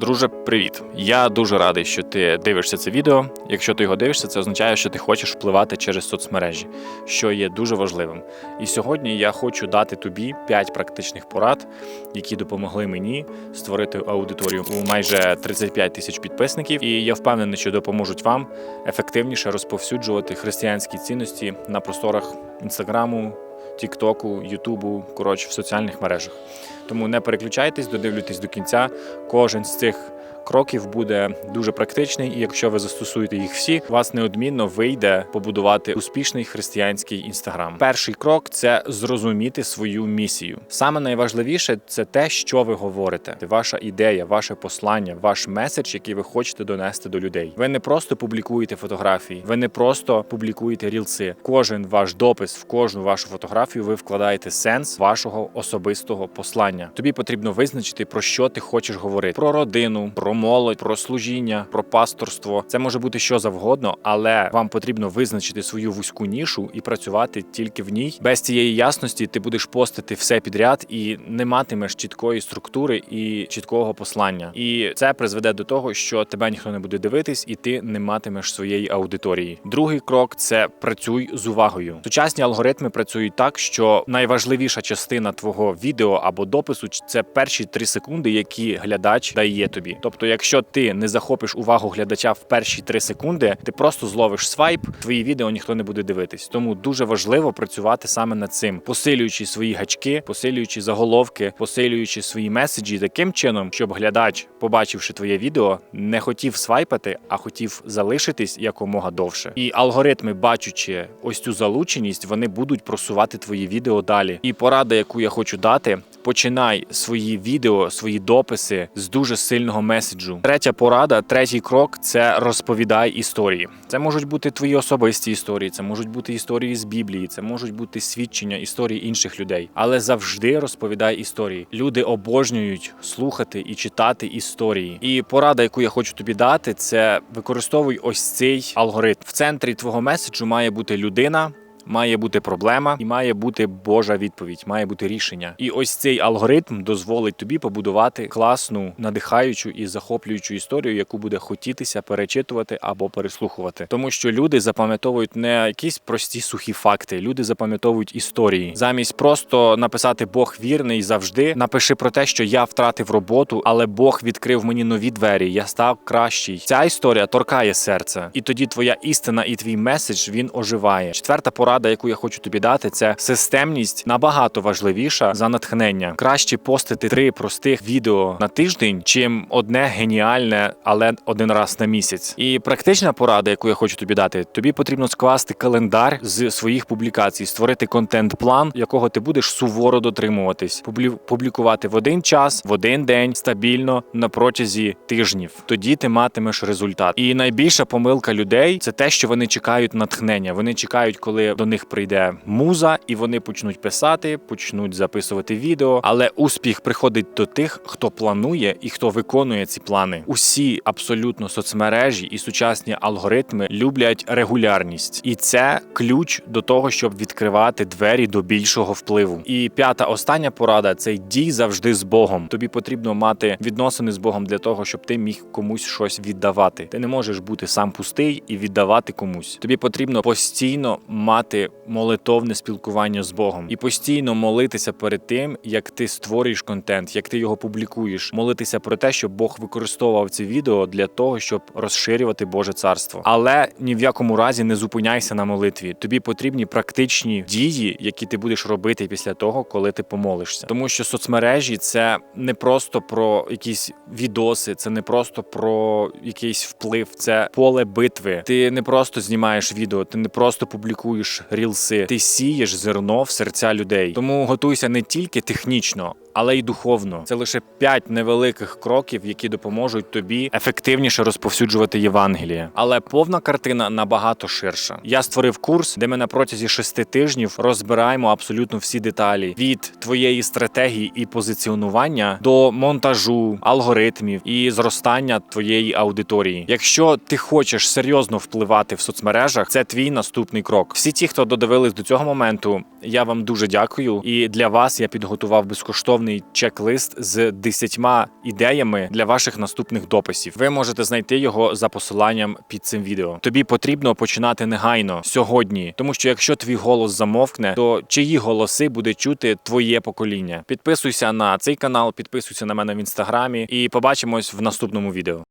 Друже, привіт! Я дуже радий, що ти дивишся це відео. Якщо ти його дивишся, це означає, що ти хочеш впливати через соцмережі, що є дуже важливим. І сьогодні я хочу дати тобі 5 практичних порад, які допомогли мені створити аудиторію у майже 35 тисяч підписників. І я впевнений, що допоможуть вам ефективніше розповсюджувати християнські цінності на просторах інстаграму. Тіктоку, Ютубу, коротше, в соціальних мережах. Тому не переключайтесь, додивлюйтесь до кінця. Кожен з цих кроків буде дуже практичний, і якщо ви застосуєте їх всі, у вас неодмінно вийде побудувати успішний християнський інстаграм. Перший крок це зрозуміти свою місію. Саме найважливіше це те, що ви говорите. Ваша ідея, ваше послання, ваш меседж, який ви хочете донести до людей. Ви не просто публікуєте фотографії, ви не просто публікуєте рілси. Кожен ваш допис, в кожну вашу фотографію ви вкладаєте сенс вашого особистого послання. Тобі потрібно визначити про що ти хочеш говорити: про родину, про молодь, про служіння, про пасторство. Це може бути що завгодно, але вам потрібно визначити свою вузьку нішу і працювати тільки в ній. Без цієї ясності ти будеш постити все підряд і не матимеш чіткої структури і чіткого послання. І це призведе до того, що тебе ніхто не буде дивитись, і ти не матимеш своєї аудиторії. Другий крок це працюй з увагою. Сучасні алгоритми працюють так, що найважливіша частина твого відео або допису це перші три секунди, які глядач дає тобі. Тобто, якщо ти не захопиш увагу глядача в перші три секунди, ти просто зловиш свайп, твої відео ніхто не буде дивитись. Тому дуже важливо працювати саме над цим, посилюючи свої гачки, посилюючи заголовки, посилюючи свої меседжі таким чином, щоб глядач, побачивши твоє відео, не хотів свайпати, а хотів залишитись якомога довше. І алгоритми, бачучи ось цю залученість, вони будуть просувати твої відео далі. І порада, яку я хочу дати. Починай свої відео, свої дописи з дуже сильного меседжу. Третя порада, третій крок це розповідай історії. Це можуть бути твої особисті історії, це можуть бути історії з Біблії, це можуть бути свідчення історії інших людей. Але завжди розповідай історії. Люди обожнюють слухати і читати історії. І порада, яку я хочу тобі дати, це використовуй ось цей алгоритм. В центрі твого меседжу має бути людина. Має бути проблема і має бути Божа відповідь, має бути рішення. І ось цей алгоритм дозволить тобі побудувати класну, надихаючу і захоплюючу історію, яку буде хотітися перечитувати або переслухувати. Тому що люди запам'ятовують не якісь прості сухі факти, люди запам'ятовують історії. Замість просто написати Бог вірний завжди. Напиши про те, що я втратив роботу, але Бог відкрив мені нові двері. Я став кращий. Ця історія торкає серце, і тоді твоя істина і твій меседж він оживає. Четверта порада, яку я хочу тобі дати, це системність набагато важливіша за натхнення. Краще постити три простих відео на тиждень, чим одне геніальне, але один раз на місяць. І практична порада, яку я хочу тобі дати, тобі потрібно скласти календар з своїх публікацій, створити контент-план, якого ти будеш суворо дотримуватись, Публі- публікувати в один час, в один день стабільно на протязі тижнів. Тоді ти матимеш результат. І найбільша помилка людей це те, що вони чекають натхнення. Вони чекають, коли до них прийде муза, і вони почнуть писати, почнуть записувати відео. Але успіх приходить до тих, хто планує і хто виконує ці плани. Усі абсолютно соцмережі і сучасні алгоритми люблять регулярність, і це ключ до того, щоб відкривати двері до більшого впливу. І п'ята остання порада це дій завжди з Богом. Тобі потрібно мати відносини з Богом для того, щоб ти міг комусь щось віддавати. Ти не можеш бути сам пустий і віддавати комусь. Тобі потрібно постійно мати молитовне спілкування з Богом і постійно молитися перед тим, як ти створюєш контент, як ти його публікуєш, молитися про те, щоб Бог використовував ці відео для того, щоб розширювати Боже царство. Але ні в якому разі не зупиняйся на молитві. Тобі потрібні практичні дії, які ти будеш робити після того, коли ти помолишся. Тому що соцмережі це не просто про якісь відоси, це не просто про якийсь вплив, це поле битви. Ти не просто знімаєш відео, ти не просто публікуєш рілси, ти сієш зерно в серця людей. Тому готуйся не тільки технічно. Але й духовно це лише п'ять невеликих кроків, які допоможуть тобі ефективніше розповсюджувати Євангеліє. Але повна картина набагато ширша. Я створив курс, де ми на протязі шести тижнів розбираємо абсолютно всі деталі від твоєї стратегії і позиціонування до монтажу, алгоритмів і зростання твоєї аудиторії. Якщо ти хочеш серйозно впливати в соцмережах, це твій наступний крок. Всі ті, хто додивились до цього моменту, Я вам дуже дякую. І для вас я підготував безкоштовний чек-лист з 10 ідеями для ваших наступних дописів. Ви можете знайти його за посиланням під цим відео. Тобі потрібно починати негайно сьогодні, тому що якщо твій голос замовкне, то чиї голоси буде чути твоє покоління? Підписуйся на цей канал, підписуйся на мене в інстаграмі і побачимось в наступному відео.